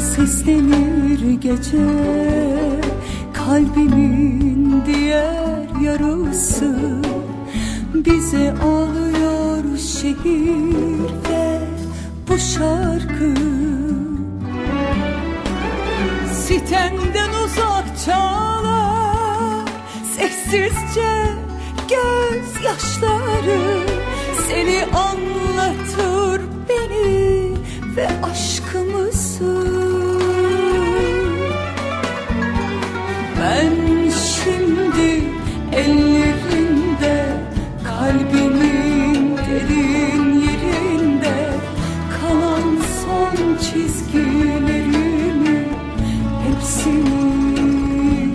seslenir gece Kalbimin diğer yarısı. Bize ağlıyor şehir ve bu şarkı. Sitemden uzak çağlar Sessizce gözyaşları. Seni anlatır çizgilerimi Hepsini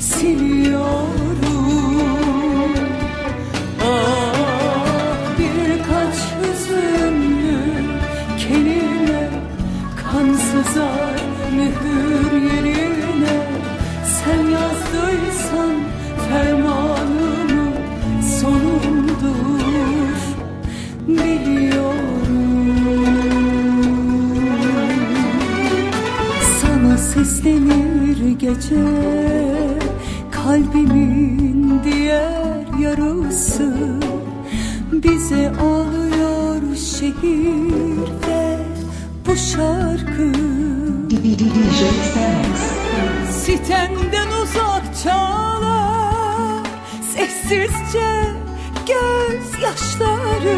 siliyorum. Ah birkaç hüzünlü kelime Kansızar mühür yerine Sen yazdıysan fermanımı seslenir gece Kalbimin diğer yarısı Bize ağlıyor şehir ve bu şarkı. Sitemden uzak çağlar Sessizce gözyaşları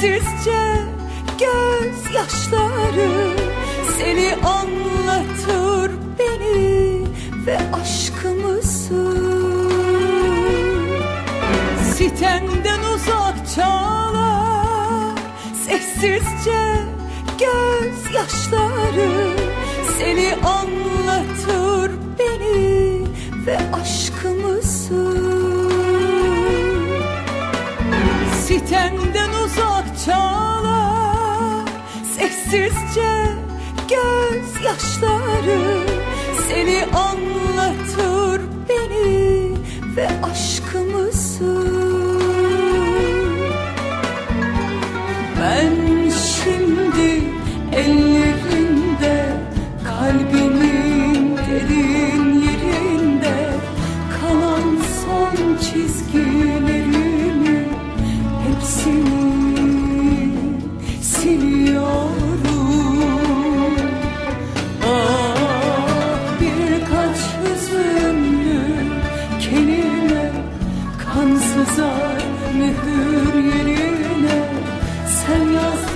Sessizce gözyaşları Seni anlatır beni ve aşkımızı. Sitemden uzak çağlar Sessizce gözyaşları Seni anlatır beni ve aşkımızı. Sitemden Sessizce gözyaşları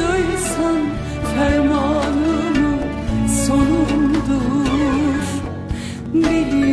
Yazdıysan fermanımı sonumdur Biliyorum